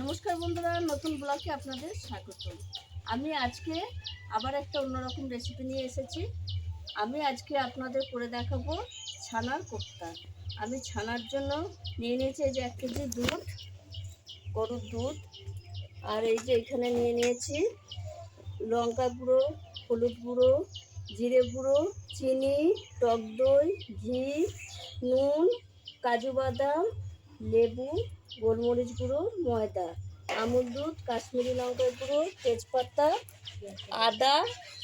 নমস্কার বন্ধুরা, নতুন ব্লগে আপনাদের স্বাগত। আমি আজকে আবার একটা অন্যরকম রেসিপি নিয়ে এসেছি। আমি আজকে আপনাদের করে দেখাবো ছানার কোপ্তা। আমি ছানার জন্য নিয়ে নিয়েছি এই যে এক কেজি দুধ, গরুর দুধ, আর এই যে এখানে নিয়ে নিয়েছি লঙ্কা গুঁড়ো, হলুদ গুঁড়ো, জিরে গুঁড়ো, চিনি, টক দই, ঘি, নুন, কাজু বাদাম লেবু, গোলমরিচ গুঁড়ো, ময়দা, আমুল দুধ, কাশ্মীরি লঙ্কার গুঁড়ো, তেজপাতা, আদা,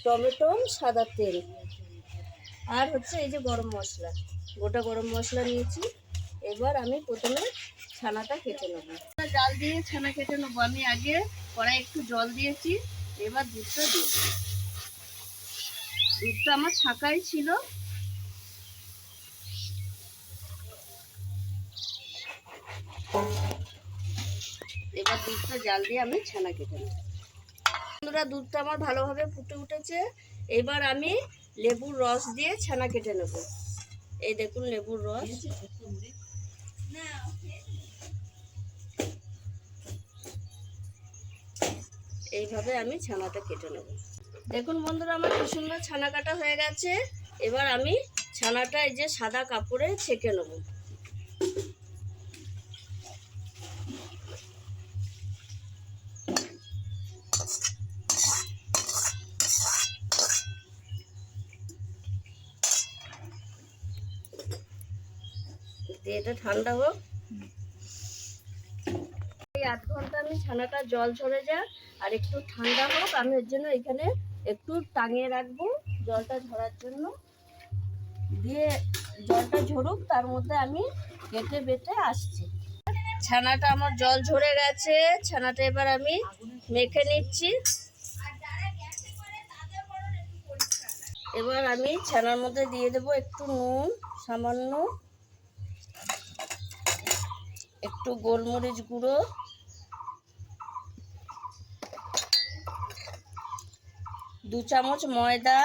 টমেটো, সাদা তেল। আর হচ্ছে এই যে গরম মশলা। গোটা গরম মশলা নিয়েছি। এবার আমি প্রথমে ছানাটা কেটে নেব। জাল দিয়ে ছানা কেটে নেব। আমি আগে কড়াই একটু জল দিয়েছি। এবার দুধটা দিয়েছি দুধটা আমার ছাকাই ছিল। এবার দুধটা জাল দিয়ে আমি ছানা কেটে নেব। বন্ধুরা, দুধটা আমার ভালোভাবে ফুটে উঠেছে। এবার আমি লেবুর রস দিয়ে ছানা কেটে নেব। এই দেখুন লেবুর রস। এইভাবে আমি ছানাটা কেটে নেব। দেখুন বন্ধুরা, আমার কি সুন্দর ছানা কাটা হয়ে গেছে। এবার আমি ছানাটা এই যে সাদা কাপড়ে ছেঁকে নেব। দিয়ে এটা ঠান্ডা হোক। এই আধ ঘণ্টা আমি ছানাটা জল ঝরে যাক, আর একটু ঠান্ডা হোক, আমি এর জন্য এখানে একটু টাঙিয়ে রাখব জলটা ঝরার জন্য। দিয়ে জলটা ঝরুক, তার মধ্যে আমি কেটে বেটে আসছি। ছানাটা আমার জল ঝরে গেছে, ছানাটা এবার আমি মেখে নিচ্ছি। এবার আমি ছানার মধ্যে দিয়ে দেবো একটু নুন, সামান্য একটু গোলমরিচ গুঁড়ো। দু চামচ ময়দা।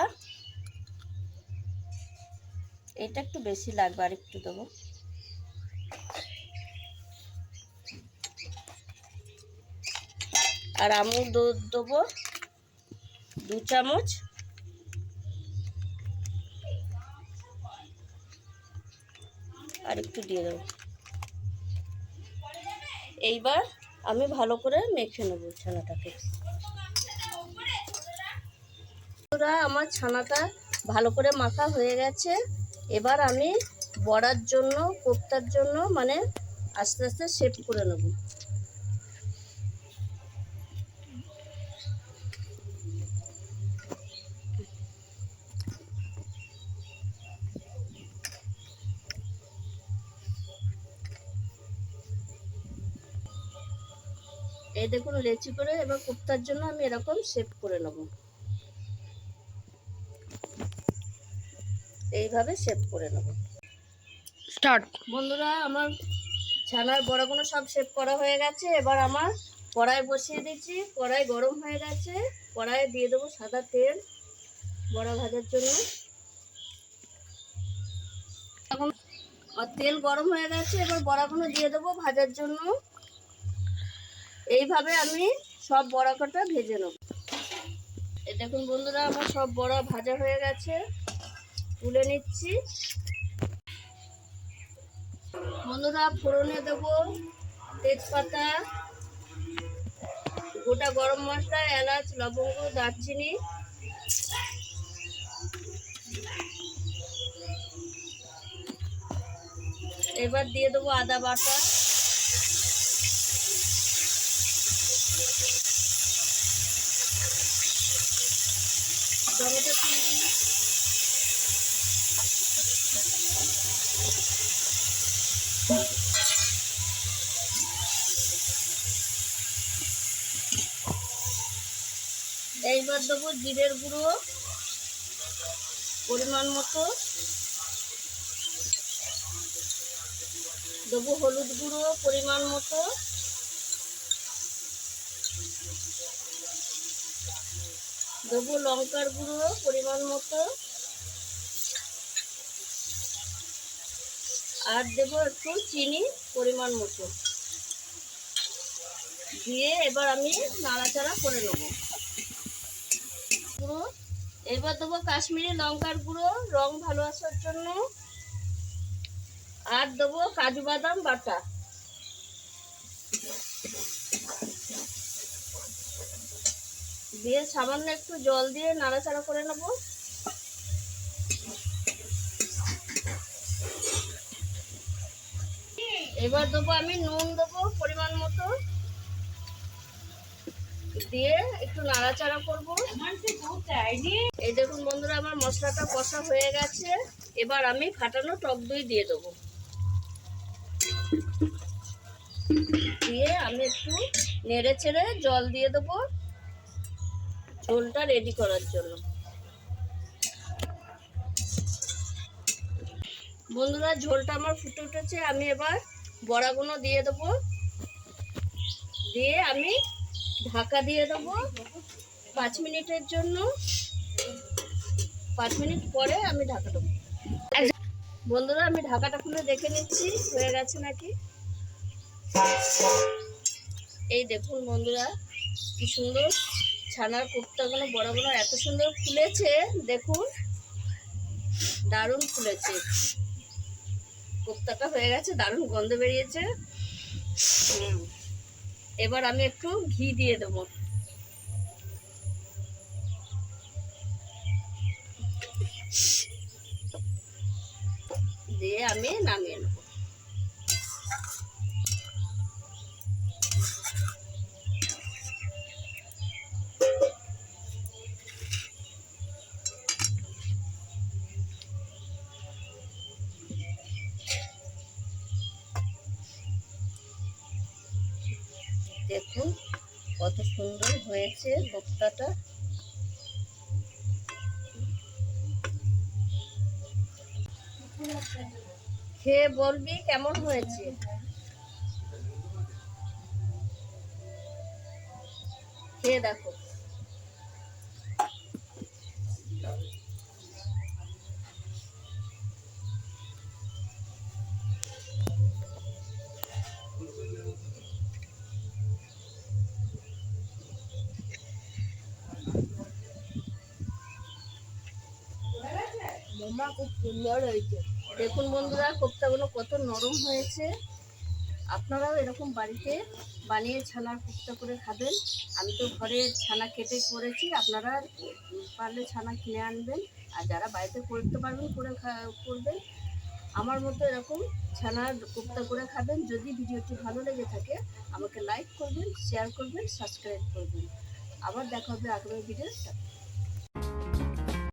এটা একটু বেশি লাগবে আর একটু দেবো। আর আমুল দুধ দেবো দু চামচ। আর একটু দিয়ে দেবো। এইবার আমি ভালো করে মেখে নেব ছানাটাকে। আমার ছানাটা ভালো করে মাখা হয়ে গেছে। এবার আমি বড়ার জন্য, কোপ্তার জন্য মানে আস্তে আস্তে শেপ করে নেব। এই দেখুন লেচি করে এবার কোপ্তার জন্য আমি এরকম শেপ করে নেব। এইভাবে শেপ করে নেব। স্টার্ট বন্ধুরা আমার ছানার বড়াগুলো সব শেপ করা হয়ে গেছে। এবার আমার কড়াই বসিয়ে দিচ্ছি। কড়াই গরম হয়ে গেছে। কড়াইয়ে দিয়ে দেবো সাদা তেল বড়া ভাজার জন্য। এখন তেল গরম হয়ে গেছে। এবার বড়াগুলো দিয়ে দেবো ভাজার জন্য। এইভাবে আমি সব বড়া কটা ভেজে নেব। এই দেখুন বন্ধুরা, আমার সব বড়া ভাজা হয়ে গেছে। তুলে নিচ্ছি। বন্ধুরা, ফোড়নে দেব তেজপাতা, গোটা গরম মশলা, এলাচ, লবঙ্গ, দারচিনি। এবার দিয়ে দেবো আদা বাটা। এইবার দেবো জিরের গুঁড়ো পরিমাণ মতো। দেবো হলুদ গুঁড়ো পরিমাণ মতো। দেবো লঙ্কার গুঁড়ো, পরিমাণ মতো। আর দেবো একটু চিনি, পরিমাণ মতো। দিয়ে এবার আমি নাড়াচাড়া করে নেব। গুঁড়ো। এবার দেবো কাশ্মীরি লঙ্কার গুঁড়ো, রং ভালো আসার জন্য। আর দেবো কাজু বাদাম বাটা। দিয়ে সামান্য একটু জল দিয়ে নাড়াচাড়া করে নেব। এবার দেবো আমি নুন দেবো পরিমাণ মতো। দিয়ে একটু নাড়াচাড়া করব। এই দেখুন বন্ধুরা, আমার মশলাটা কষা হয়ে গেছে। এবার আমি ফাটানো টক দই দিয়ে দেবো। দিয়ে আমি একটু নেড়ে ছেড়ে জল দিয়ে দেবো। ঝোলটা রেডি করার জন্য। বন্ধুরা, ঝোলটা আমার ফুটে উঠেছে। আমি এবার বড়াগুলো দিয়ে দেবো। দিয়ে আমি ঢাকা দিয়ে দেবো পাঁচ মিনিটের জন্য। পাঁচ মিনিট পরে আমি ঢাকা দেবো বন্ধুরা, আমি ঢাকাটা খুলে দেখে নিচ্ছি। হয়ে গেছে নাকি? এই দেখুন বন্ধুরা, কি সুন্দর। ছানার কোপ্তাগুলো বড় বড় এত সুন্দর ফুলেছে, দেখুন। দারুণ ফুলেছে। কোপ্তাটা হয়ে গেছে, দারুণ গন্ধ বেরিয়েছে। এবার আমি একটু ঘি দিয়ে দেবো। দিয়ে আমি নামিয়ে নেব। দেখুন কত সুন্দর হয়েছে কোপ্তাটা খেয়ে বলবি কেমন হয়েছে? খেয়ে দেখো। মামা খুব সুন্দর হয়েছে। দেখুন বন্ধুরা, কোপ্তাগুলো কত নরম হয়েছে। আপনারাও এরকম বাড়িতে বানিয়ে ছানার কোপ্তা করে খাবেন। আমি তো ঘরে ছানা কেটে করেছি, আপনারা পারলে ছানা কিনে আনবেন। আর যারা বাড়িতে করতে পারবেন, করে করবেন। আমার মতো এরকম ছানার কোপ্তা করে খাবেন। যদি ভিডিওটি ভালো লেগে থাকে, আমাকে লাইক করবেন শেয়ার করবেন সাবস্ক্রাইব করবেন। আবার দেখা হবে আগামী ভিডিও